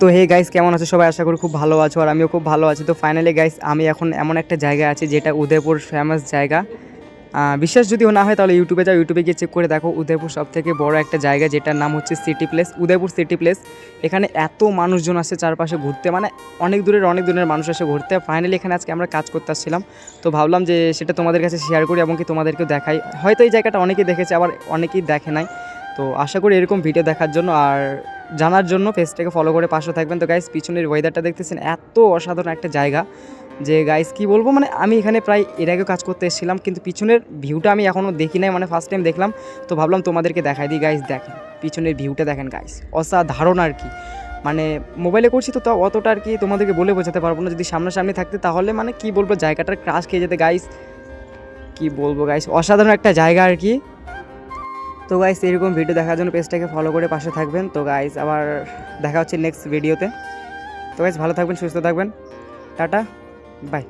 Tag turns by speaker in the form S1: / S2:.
S1: তো hey guys কেমন আছো? সবাই আশা করি খুব ভালো আছো আর আমিও খুব ভালো আছি। তো ফাইনালি গাইস আমি এখন এমন একটা জায়গায় আছি যেটা উদয়পুর ফেমাস জায়গা। বিশ্বাস যদিও না হয় তাহলে ইউটিউবে যাও ইউটিউবে গিয়ে চেক করে দেখো উদয়পুর সব থেকে বড় একটা জায়গা যেটার নাম হচ্ছে city place Udaipur city place এখানে এত মানুষজন আসে চারপাশে ঘুরতে মানে অনেক দূরের অনেক দূরের মানুষ আসে ঘুরতে। ফাইনালি এখানে আজকে আমরা কাজ করতে আসছিলাম। তো ভাবলাম যে সেটা তোমাদের কাছে শেয়ার করি এবং কি তোমাদেরকেও দেখাই। হয়তো এই জায়গাটা অনেকেই দেখেছে, আবার অনেকেই দেখে নাই। তো আশা করি এরকম ভিডিও দেখার জন্য। আর জানার জন্য পেজটাকে ফলো করে পাশে থাকবেন। তো গাইস পিছনের ওয়েদারটা দেখতেছেন, এত অসাধারণ একটা জায়গা যে গাইস কি বলব? মানে আমি এখানে প্রায় এর আগেও কাজ করতে এসেছিলাম, কিন্তু পিছনের ভিউটা আমি এখনও দেখি নাই মানে ফার্স্ট টাইম দেখলাম। তো ভাবলাম তোমাদেরকে দেখাই দিই গাইস দেখেন, পিছনের ভিউটা দেখেন গাইস অসাধারণ আর কি। মানে মোবাইলে করছি তো তাও অতটা আর কি তোমাদেরকে বলে বোঝাতে পারব না, যদি সামনাসামনি থাকতে, তাহলে মানে কি বলব, জায়গাটার ক্রাশ খেয়ে যেতে গাইস কি বলব গাইস অসাধারণ একটা জায়গা আর কি। তো গাইস এরকম ভিডিও দেখার জন্য পেজটাকে ফলো করে পাশে থাকবেন। তো গাইস আবার দেখা হচ্ছে নেক্সট ভিডিওতে তো গাইস ভালো থাকবেন, সুস্থ থাকবেন। Tata bye